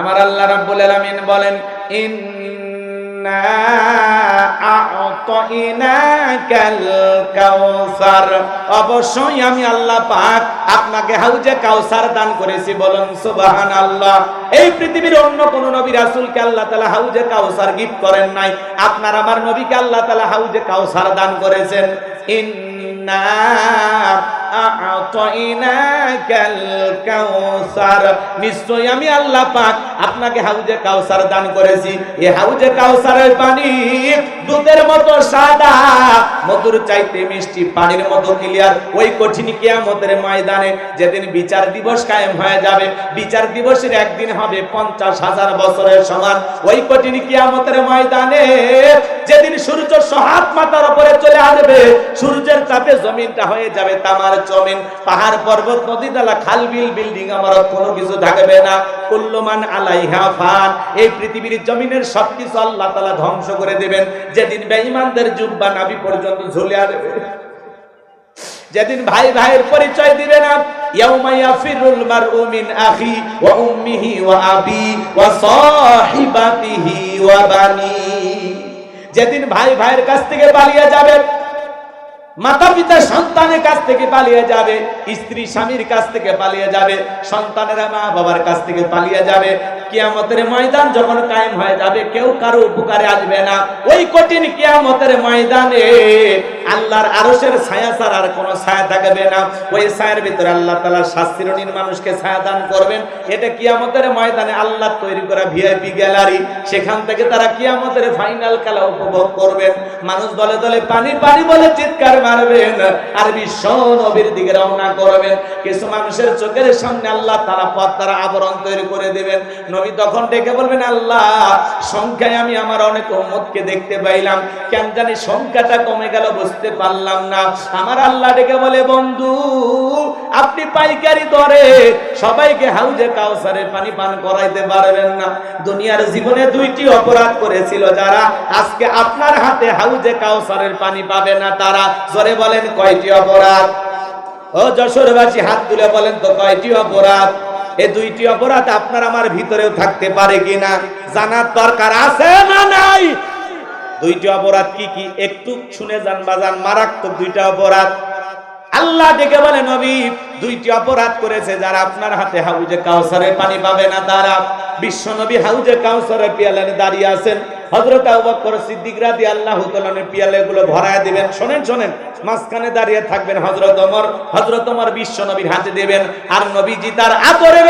আমার আল্লাহ রাব্বুল আলামিন বলেন, ইন্না আ'তাইনাকাল কাউসার অবশ্যই আমি আল্লাহ পাক আপনাকে হাউজে কাউসার দান করেছি, বলুন সুবহানাল্লাহ। এই পৃথিবীর অন্য কোন নবী রাসূলকে আল্লাহ তাআলা হাউজে কাউসার গিফট করেন নাই। আপনার আমার নবীকে আল্লাহ তাআলা হাউজে কাউসার দান করেছেন। ইন্না আমি আল্লাহ পাক আপনাকে হাউজে কাউসার দান করেছি। হাউজে কাউসারের পানি দুধের মতো সাদা, মধুর চাইতে মিষ্টি পানির মতো ক্লিয়ার ওই কঠিন ময়দানে যেদিন বিচার দিবস কায়েম হয়ে যাবে, বিচার দিবসের একদিন হবে পঞ্চাশ হাজার বছরের সমান। ওই কঠিন কিয়ামতের ময়দানে যেদিন সূর্য সহাত মাথার উপরে চলে আসবে, সূর্যের চাপে জমিনটা হয়ে যাবে তামার জমিন, পাহাড় পর্বত, নদী নালা, খাল, বিল, বিল্ডিং আমার কোনো কিছু থাকবে না। কুল্লমান আলাইহা ফান। এই পৃথিবীর জমিনের সবকিছু আল্লাহ তাআলা ধ্বংস করে দেবেন। যেদিন বেঈমানদের জুব্বা নাভি পর্যন্ত ঝুলে আসবে যেদিন ভাই ভাইয়ের পরিচয় দিবে না, ইয়াউমা ইয়াফিরুল মারউ মিন আখি ওয়া উম্মিহি ওয়া আবি ওয়া সাহিবাতিহি ওয়া বানি। যেদিন ভাই ভাইয়ের কাছ থেকে পালিয়ে যাবে মাতা পিতা সন্তানের কাছ থেকে পালিয়ে যাবে, স্ত্রী স্বামীর কাছ থেকে পালিয়ে যাবে, সন্তানেরা মা বাবার কাছ থেকে পালিয়ে যাবে। কিয়ামতের ময়দান যখন কায়েম হয়ে যাবে, কেউ কারও উপকারে আসবে না। ওই কঠিন কিয়ামতের ময়দানে আল্লাহর আরশের ছায়া ছাড়া আর কোনো ছায়া থাকবে না। ওই ছায়ার ভিতরে আল্লাহ তাআলা শাস্তিরণীর মানুষকে ছায়া দান করবেন। এটা কিয়ামতের ময়দানে আল্লাহ তৈরি করা ভিআইপি গ্যালারি। সেখান থেকে তারা কিয়ামতের ফাইনাল খেলা উপভোগ করবেন। মানুষ দলে দলে পানি পানি বলে চিৎকার মারবেন আর বিশ্ব নবীর দিকে রওনা করবেন। কিছু মানুষের চোখের সামনে আল্লাহ তারা পথ তারা আবরণ তৈরি করে দেবেন। নবী তখন ডেকে বলবেন, আল্লাহ, সংখ্যায় আমি আমার অনেক উম্মতকে দেখতে পাইলাম। কেন জানি সংখ্যাটা কমে গেল, বুঝতে পারলাম না। আমার আল্লাহ ডেকে বলে, বন্ধু, আপনি পাইকারি দরে সবাইকে হাউজে কাউসারের পানি পান করাইতে পারবেন না। দুনিয়ার জীবনে দুইটি অপরাধ করেছিল যারা। আজকে আপনার হাতে হাউজে কাউসারের পানি পাবে না তারা। জোরে বলেন কয়টি অপরাধ? ও যশোরবাসী হাত তুলে বলেন তো কয়টি অপরাধ? এই দুইটি অপরাধ আপনার আমার ভিতরেও থাকতে পারে কিনা? জানার দরকার আছে না নাই? দুইটি অপরাধ কি কি? একটু শুনে যান বাজান, মারাত্মক দুইটা অপরাধ। আল্লাহ ডেকে বলে, নবী, দুইটি অপরাধ করেছে যারা আপনার হাতে হাউজে কাউসারের পানি পাবে না, তারা বিশ্ব নবী হাউজে কাউসারের পিয়ালানে দাঁড়িয়ে আছেন। বকর সিদ্দিক তাআলার পিয়ালেগুলো ভরায় দিবেন। শুনেন শুনেন, মাঝখানে দাঁড়িয়ে থাকবেন হযরত ওমর। হযরত ওমর বিশ্ব নবীর হাতে দিবেন। আর নবীজি তার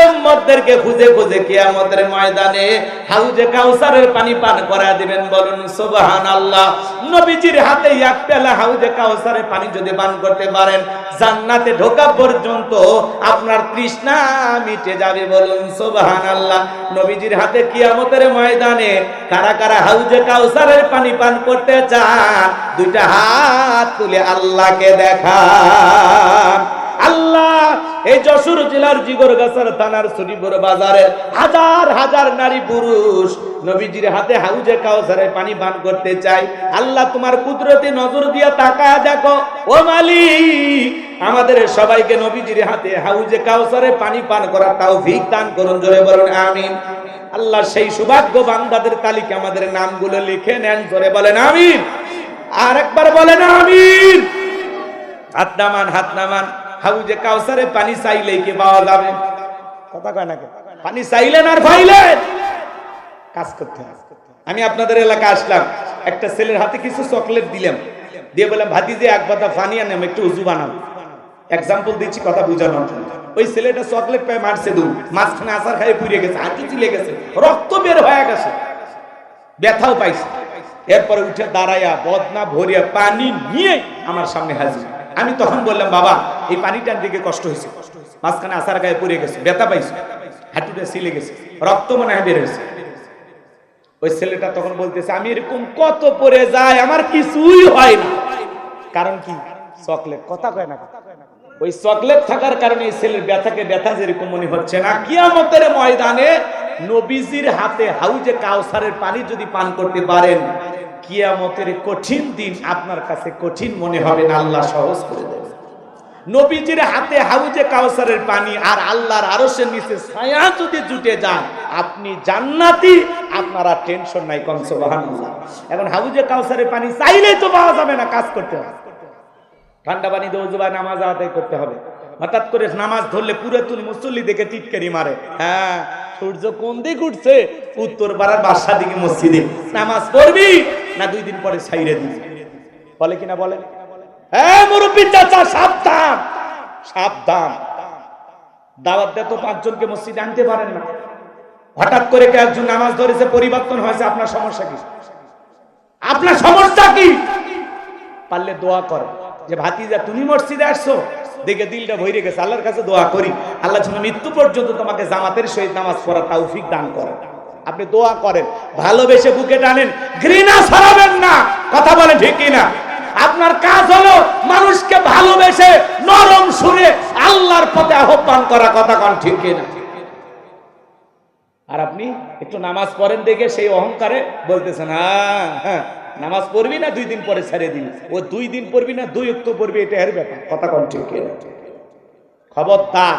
উম্মতদেরকে খুঁজে খুঁজে কিয়ামতের ময়দানে হাউজে কাউসারের পানি পান দিবেন। বলুন, সুবহানাল্লাহ। নবীজির হাতে এক পেলা হাউজে কাউসারের পানি যদি পান করতে পারেন, জান্নাতে ঢোকা পর্যন্ত আপনার তৃষ্ণা মিটে যাবে। বলুন, সুবহানাল্লাহ। নবীজির হাতে কিয়ামতের ময়দানে কারা কারা হাউজে কাউসারের পানি পান করতে চান, দুইটা হাত তুলে আল্লাহকে দেখান। আল্লাহ, এই যশোর জেলার জিগরগাছার থানার সরিপুর বাজারের হাজার হাজার নারী পুরুষ নবীজির হাতে হাউজে কাউসারে পানি পান করতে চাই আল্লাহ, তোমার কুদরতি নজর দিয়ে তাকায় দেখো। ও মালিক, আমাদের সবাইকে নবীজির হাতে হাউজে কাউসারে পানি পান করার তাও ভিক দান করুন, জোরে বলুন, আমিন। আল্লাহ সেই সৌভাগ্য বান্দাদের তালিকা আমাদের নামগুলো লিখে নেন, জোরে বলেন, আমিন। আর একবার বলেন, আমিন। হাত নামান হাত নামান। হাউজে কাউসারে পানি চাইলেই কি পাওয়া যাবে? কথা কয় না? পানি চাইলেন আর পাইলেন। কাজ করতে আমি আপনাদের এলাকা আসলাম। একটা ছেলের হাতে কিছু চকলেট দিলাম। দিয়ে বললাম ভাতি যে এক কথা পানি আনাম একটু উজু বানাম এক্সাম্পল দিচ্ছি, কথা বুঝানোর জন্য। ওই ছেলেটা চকলেট পায়, মারছে দু মাঝখানে আসার খাই পুড়ে গেছে, হাঁটু চলে গেছে, রক্ত বের হয়ে গেছে। ব্যথাও পাইছে। এরপরে উঠে দাঁড়াইয়া বদনা ভরিয়া পানি নিয়ে আমার সামনে হাজির। আমি তখন বললাম, বাবা, এই পানিটার দিকে কষ্ট হয়েছে। মাঝখানে আসার গায়ে পড়ে গেছে, ব্যথা পাইছে। হাঁটুটা সিলে গেছে, রক্ত মনে হয় বের হয়েছে। ওই ছেলেটা তখন বলতেছে, আমি এরকম কত পরে যাই, আমার কিছুই হয় না। কারণ কি? চকলেট, কথা কয় না ওই চকলেট থাকার কারণে ছেলের ব্যথাকে ব্যথা যেরকম মনে হচ্ছে না, কিয়ামতের ময়দানে নবীজির হাতে হাউজে কাউসারের পানি যদি পান করতে পারেন, কিয়ামতের কঠিন দিন আপনার কাছে কঠিন মনে হবে না, আল্লাহ সহজ করে দেবে। নবীজির হাতে হাউজে কাউসারের পানি আর আল্লাহর আরশের নিচে ছায়া যদি জুটে যান, আপনি জান্নাতি, আপনারা টেনশন নাই, কম সুবহানাল্লাহ। এখন হাউজে কাউসারের পানি চাইলেই তো পাওয়া যাবে না, কাজ করতে হবে। ঠান্ডা পানি দিয়ে নামাজ আদায় করতে হবে। হঠাৎ করে নামাজ ধরলে পুরো তুল মুসল্লি দেখে টিটকারি মারে। হ্যাঁ সূর্য কোন দিক উঠছে? উত্তর পাড়ার বাসা দিকে মসজিদে। নামাজ পড়বি না দুই দিন পরে সাইরে দিবি। বলে কিনা বলে? হ্যাঁ তো পাঁচজনকে পারেন না। হঠাৎ করে একজন নামাজ ধরেছে, পরিবর্তন হয়েছে, আপনার সমস্যা কি? আপনার সমস্যা কি? পারলে দোয়া করো যে ভাতিজা, তুমি মসজিদে আসছো? দেখে দিলটা ভরে গেছে। আল্লাহর কাছে দোয়া করি। আল্লাহ যেন মৃত্যু পর্যন্ত তোমাকে জামাতের সহিত নামাজ পড়া তৌফিক দান করে। আপনি দোয়া করেন। ভালোবেসে বুকে টানেন। ঘৃণা ছড়াবেন না। কথা বলেন ঠিক না আপনার কাজ হলো মানুষকে ভালোবেসে নরম সুরে আল্লাহর পথে আহ্বান করা। কথা কন ঠিক না আর আপনি একটু নামাজ পড়েন দেখে সেই অহংকারে বলতেছেন হ্যাঁ হ্যাঁ নামাজ পড়বি না দুই দিন পরে ছেড়ে দিবি? ও দুই দিন পড়বি না দুই উক্ত পড়বি, এটা এর ব্যাপার। কথা কম ঠিক কিনা? খবরদার।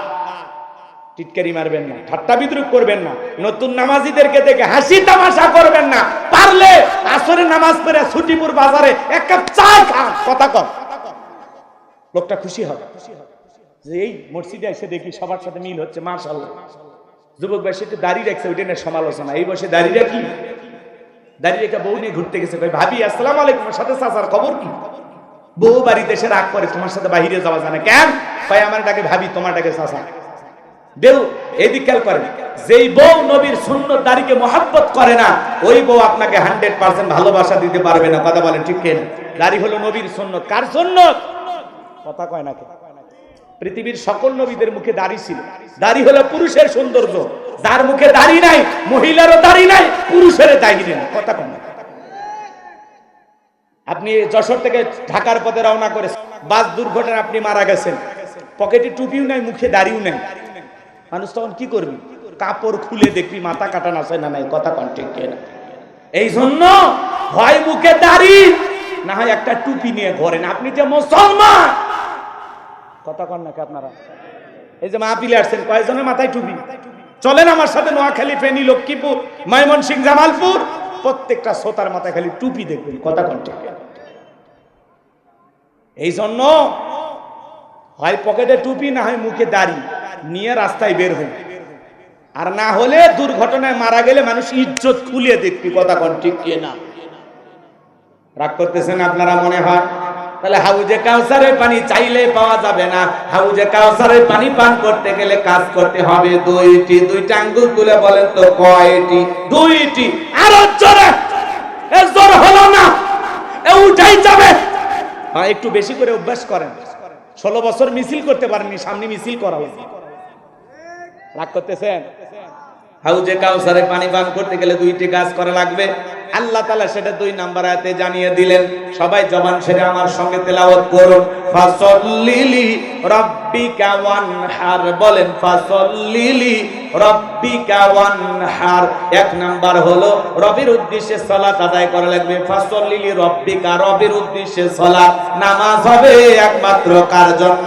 টিটকারি মারবেন না, ঠাট্টা বিদ্রুপ করবেন না, নতুন নামাজিদেরকে দেখে হাসি তামাশা করবেন না। পারলে আসরে নামাজ পড়ে ছুটিপুর বাজারে এক কাপ চা খান। কথা কর লোকটা খুশি হবে। যে এই মসজিদে এসে দেখি সবার সাথে মিল হচ্ছে মাশাল্লাহ যুবক ভাই সেটা দাঁড়িয়ে রাখছে, ওইটা নিয়ে সমালোচনা। এই বসে দাঁড়িয়ে রাখি? দাঁড়িয়ে বউ নিয়ে ঘুরতে গেছে ভাবি, আসসালাম আলাইকুম সাথে খবর কি? বউ রাগ করে, তোমার সাথে বাহিরে যাওয়া কেন? আমার ডাকে, ভাবি, তোমার ডাকে বেউ, এদিক খেয়াল যেই বউ নবীর সুন্নত দাড়িকে মহাব্বত করে না, ওই বউ আপনাকে হান্ড্রেড পার্সেন্ট ভালোবাসা দিতে পারবে না। কথা বলেন ঠিক কেন? দাড়ি হলো নবীর সুন্নত। কার সুন্নত? কথা কয় না কেন? পৃথিবীর সকল নবীদের মুখে দাড়ি ছিল। দাড়ি হলো পুরুষের সৌন্দর্য। যার মুখে দাড়ি নাই, মহিলারও দাড়ি নাই, পুরুষের দাড়ি নেই। কথা না। আপনি যশোর থেকে ঢাকার পথে রওনা করে বাস দুর্ঘটনা আপনি মারা গেছেন। পকেটে টুপিও নাই, মুখে দাড়িও নাই। মানুষ তখন কি করবি? কাপড় খুলে দেখবি, মাথা কাটা আছে না নাই, কথা কন ঠিক না এই জন্য হয় মুখে দাড়ি, না হয় একটা টুপি নিয়ে ঘরেন আপনি যে মুসলমান কথা কন নাকি আপনারা? এই যে মাহপিলে আসছেন কয়েকজনের মাথায় টুপি? চলেন আমার সাথে নোয়াখালী, ফেনী, লক্ষ্মীপুর, ময়মনসিংহ, জামালপুর। প্রত্যেকটা শ্রোতার মাথায় খালি টুপি দেখবেন, কথা কন ঠিক এই জন্য হয় পকেটে টুপি, না হয় মুখে দাড়ি, নিয়ে রাস্তায় বের হই। আর না হলে দুর্ঘটনায় মারা গেলে মানুষ ইজ্জত খুলে দেখবি, কথা কন ঠিক না রাগ করতেছেন আপনারা মনে হয়? তাহলে হাউজে কাউসারের পানি চাইলে পাওয়া যাবে না। হাউজে কাউসারের পানি পান করতে গেলে কাজ করতে হবে। দুইটি, দুইটা আঙ্গুল তুলে বলেন তো কয়টি? দুইটি। আরও জোরে। এ জোর হলো না। এ উঠাই যাবে। হ্যাঁ একটু বেশি করে অভ্যাস করেন। ষোলো বছর মিছিল করতে পারেননি, সামনে মিছিল করা উচিত। রাগ করতেছেন? হাউজে কাউসারে পানি পান করতে গেলে দুইটি কাজ করা লাগবে। আল্লাহ তালা সেটা দুই নাম্বার আয়াতে জানিয়ে দিলেন, সবাই জবান সেরে আমার সঙ্গে তেলাওয়াত করুন। বলেন এক নাম্বার হলো, রবির উদ্দেশ্যে সালাত আদায় করা লাগবে। ফাসল্লিলি রব্বিকা, রবির উদ্দেশ্যে সালাত। নামাজ হবে একমাত্র কার জন্য?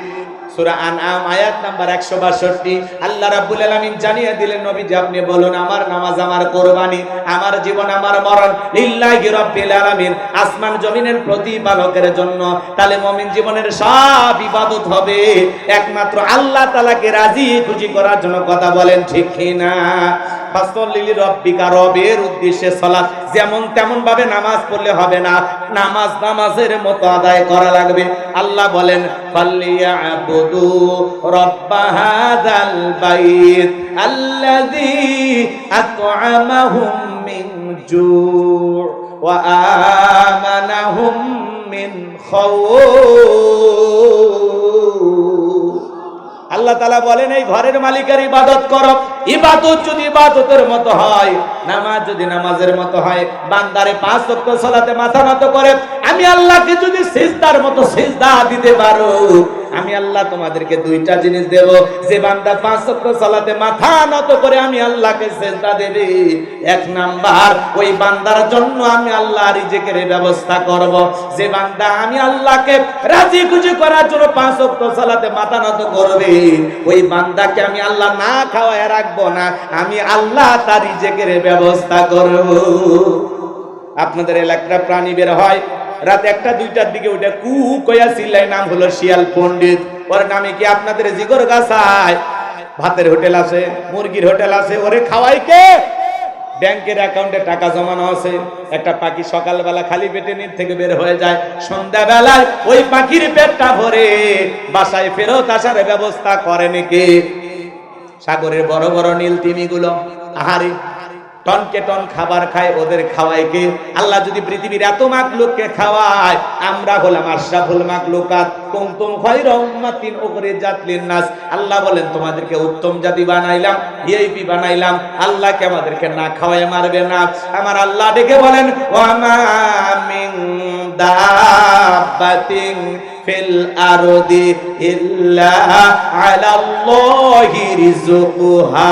সূরা আয়াত নাম্বার 162 আল্লাহ রাব্বুল আলামিন জানিয়ে দিলেন, নবীজি আপনি বলুন, আমার নামাজ আমার আমার জীবন আমার মরণ, লিল্লাহি রাব্বিল আলামিন। আসমান জমিনের প্রতিপালকের জন্য তাহলে মুমিন জীবনের সব ইবাদত হবে। একমাত্র আল্লাহ তাআলাকে রাজি খুশি করার জন্য কথা বলেন, ঠিক কিনা? উদ্দেশ্যে যেমন তেমন ভাবে নামাজ পড়লে হবে না, নামাজ নামাজের মতো আদায় করা লাগবে। আল্লাহ বলেন আল্লাহ বলেন, এই ঘরের মালিকের ইবাদত করো। ইবাদত যদি ইবাদতের মতো হয়, নামাজ যদি নামাজের মতো হয়, বান্দারে পাঁচ ওয়াক্ত সালাতে মাথা নত করে, আমি আল্লাহকে যদি সিজদার মতো সিজদা দিতে পারো, আমি আল্লাহ তোমাদেরকে দুইটা জিনিস দেব। যে বান্দা পাঁচ ওয়াক্ত সালাতে মাথা নত করে আমি আল্লাহকে সেজদা দেবে। এক নাম্বার, ওই বান্দার জন্য আমি আল্লাহ রিজেকের ব্যবস্থা করব। যে বান্দা আমি আল্লাহকে রাজি খুশি করার জন্য পাঁচ ওয়াক্ত সালাতে মাথা নত করবে, ওই বান্দাকে আমি আল্লাহ না খাওয়ায় রাখব। না, আমি আল্লাহ তার রিজেকের ব্যবস্থা করব। আপনাদের এলাকার প্রাণী বের হয়। রাত একটা দুইটার দিকে ওটা কু কয়া চিল্লাই নাম হলো শিয়াল পণ্ডিত। ওর নামে কি আপনাদের জিগর গাছায়? ভাতের হোটেল আছে, মুরগির হোটেল আছে, ওরে খাওয়াই কে? ব্যাংকের অ্যাকাউন্টে টাকা জমানো আছে। একটা পাখি সকালবেলা খালি পেটে নিচ থেকে বের হয়ে যায়। সন্ধ্যাবেলায় ওই পাখির পেটটা ভরে বাসায় ফেরত আসার ব্যবস্থা করে নাকি? সাগরের বড় বড় নীল তিমিগুলো আহারে টনকে টন খাবার খায়, ওদের খাওয়ায় কে? আল্লাহ যদি পৃথিবীর এত মাক লোককে খাওয়ায়, আমরা হলাম আশরাফুল মাক লোকাত লিন-নাস। আল্লাহ বলেন, তোমাদেরকে উত্তম জাতি বানাইলাম ভিআইপি বানাইলাম। আমাদেরকে না খাওয়ায় মারবে না। আমার আল্লাহ ডেকে বলেন ওয়া মা দাব্বাতিন ফিল আরদি ইল্লা আলাল্লাহি রিজকুহা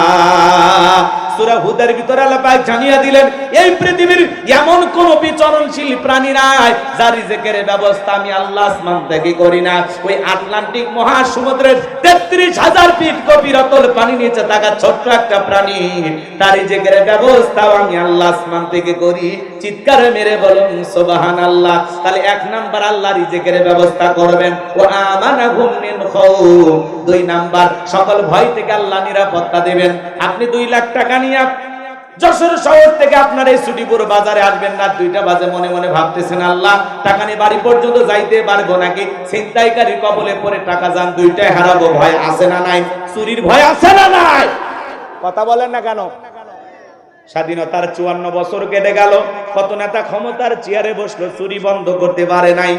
সূরা হুদের ভিতরে আল্লাহ জানিয়ে দিলেন, এই পৃথিবীর এমন কোন বিচরণশীল প্রাণী নাই যার রিজেকের ব্যবস্থা আমি আল্লাহ আসমান থেকে করি না। ওই আটলান্টিক মহাসমুদ্রের তেত্রিশ হাজার ফিট গভীর অতল পানি নিচে থাকা ছোট্ট একটা প্রাণী, তার রিজেকের ব্যবস্থাও আমি আল্লাহ আসমান থেকে করি। চিৎকার মেরে বলুন সুবহান আল্লাহ তাহলে এক নাম্বার আল্লাহ রিজেকের ব্যবস্থা করবেন। ও আমানাহুম মিন খাউফ দুই নাম্বার, সকল ভয় থেকে আল্লাহ নিরাপত্তা দেবেন। আপনি দুই লাখ টাকা নিয়ে যশোর শহর থেকে আপনার এই ছুটিপুর বাজারে আসবেন না। দুইটা বাজে মনে মনে ভাবতেছেন, আল্লাহ, টাকা নিয়ে বাড়ি পর্যন্ত যাইতে পারব নাকি? ছিনতাইকারী কবলে পরে টাকা যান, দুইটাই হারাবো। ভয় আছে না নাই? চুরির ভয় আছে না নাই? কথা বলেন না কেন? স্বাধীনতার চুয়ান্ন বছর কেটে গেল। কত নেতা ক্ষমতার চেয়ারে বসল, চুরি বন্ধ করতে পারে নাই।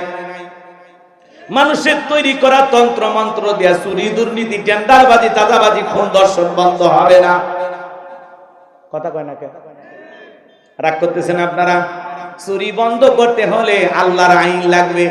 মানুষের তৈরি করা তন্ত্র মন্ত্র দেয়া চুরি, দুর্নীতি, টেন্ডারবাজি দাদাবাজি খুন দর্শন বন্ধ হবে না। কথা কয় না কেন? রাগ করতেছেন আপনারা? চুরি বন্ধ করতে হলে আল্লাহর আইন লাগবে।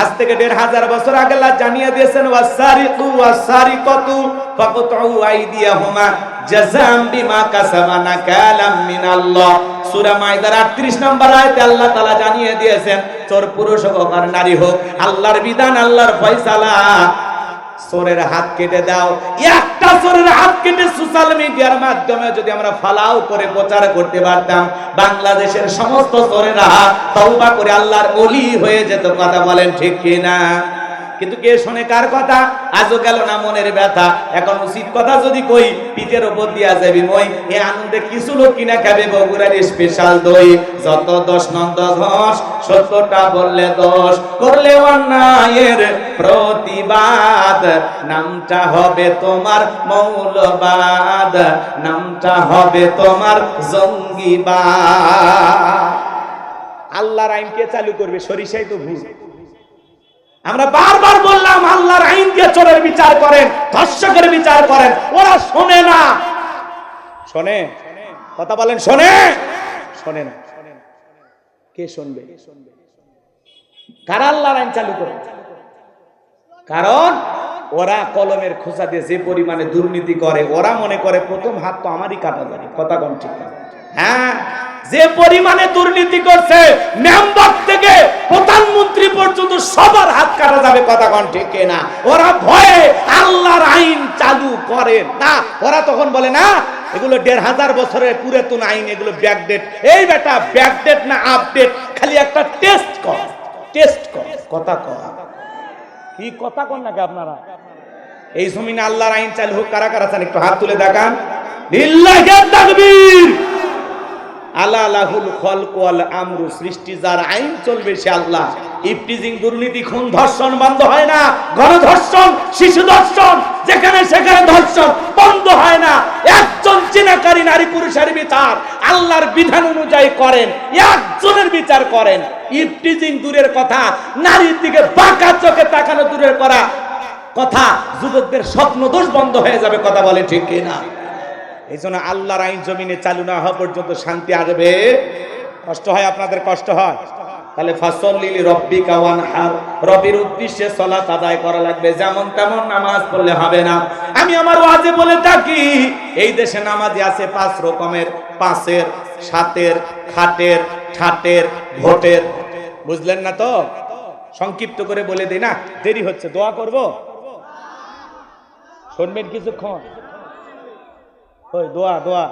আজ থেকে দেড় হাজার বছর আগে জানিয়ে দিয়েছেন, ওয়াসারিকু ওয়াসারিকাতু ফাকতউ আইদিয়াহুমা জাযাম বিমা কাসাবা নাকালাম মিনাল্লাহ। সূরা মাইদার 38 নম্বর আয়াতে আল্লাহ তাআলা জানিয়ে দিয়েছেন, চোর পুরুষ হোক নারী হোক, আল্লাহর বিধান, আল্লাহর ফয়সালা চোরের হাত কেটে দাও। একটা চোরের হাত কেটে সোশ্যাল মিডিয়ার মাধ্যমে যদি আমরা ফালাও করে প্রচার করতে পারতাম, বাংলাদেশের সমস্ত চোরেরা তওবা করে আল্লাহর অলি হয়ে যেত, কথা বলেন ঠিক কিনা? কিন্তু কে শোনে কার কথা? আজও গেল না মনের ব্যথা। এখন উচিত কথা যদি কই, পিঠের ওপর দিয়া যাবি মই। এ আনন্দে কিছু লোক কিনা খাবে বগুড়ার স্পেশাল দই। যত দশ নন্দ ঘষ সত্যটা বললে দোষ করলে অন্যায়ের প্রতিবাদ। নামটা হবে তোমার মৌলবাদ। নামটা হবে তোমার জঙ্গিবাদ। আল্লাহর আইন কে চালু করবে? সরিষাই তো ভুল। আমরা বারবার বললাম, আল্লাহর আইন দিয়ে চোরের বিচার করেন, ধর্ষকের বিচার করেন। ওরা শোনে না। শোনে? কথা বলেন, শোনে? শোনে না। কে শুনবে? কারা আল্লাহর আইন চালু করে? কারণ ওরা কলমের খোঁচা দিয়ে যে পরিমাণে দুর্নীতি করে, ওরা মনে করে প্রথম হাত তো আমারই কাটা যাবে। কথা কোন ঠিক না। হ্যাঁ যে পরিমাণে দুর্নীতি করছে, মেম্বার থেকে প্রধানমন্ত্রী সবার হাত কাটা যাবে কথা কোন ঠিক না ওরা ভয়ে আল্লাহর আইন চালু করে না। ওরা তখন বলে, না, এগুলো দেড় হাজার বছরের পুরাতন আইন, এগুলো ব্যাকডেট এই বেটা ব্যাকডেট না আপডেট খালি একটা টেস্ট কর টেস্ট কর, কথা কর। কি কথা কন নাকি আপনারা? এই জমিনে আল্লাহর আইন চালু হোক, কারা কারা চান, একটু হাত তুলে দেখান। লিল্লাহি তাকবীর! আলা লাহুল খলক আমরু, সৃষ্টি যার আইন চলবে সে আল্লাহ। ইফটিজিং দুর্নীতি খুন ধর্ষণ বন্ধ হয় না। গণধর্ষণ শিশু ধর্ষণ যেখানে সেখানে ধর্ষণ বন্ধ হয় না। একজন চিনাকারী নারী পুরুষের বিচার আল্লাহর বিধান অনুযায়ী করেন, একজনের বিচার করেন। ইফটিজিং দূরের কথা, নারীর দিকে বাঁকা চোখে তাকানো দূরের করা কথা, যুবকদের স্বপ্ন দোষ বন্ধ হয়ে যাবে, কথা বলে ঠিক কিনা? এই জন্য আল্লাহর আইন জমিনে চালু না হওয়া পর্যন্ত শান্তি আসবে। কষ্ট হয়, আপনাদের কষ্ট হয়। তাহলে ফাসল্লি রব্বিকা ওয়ানহার। রবির উদ্দেশ্যে সলাত আদায় করা লাগবে, যেমন তেমন নামাজ পড়লে হবে না। আমি আমার ওয়াজে বলে থাকি, এই দেশে নামাজি আছে পাঁচ রকমের, পাঁচের, সাতের, খাটের, ঠাটের, ভোটের। বুঝলেন না তো? সংক্ষিপ্ত করে বলে দিই না, দেরি হচ্ছে, দোয়া করব? শুনবেন কিছুক্ষণ। ওই দোয়া দোয়া।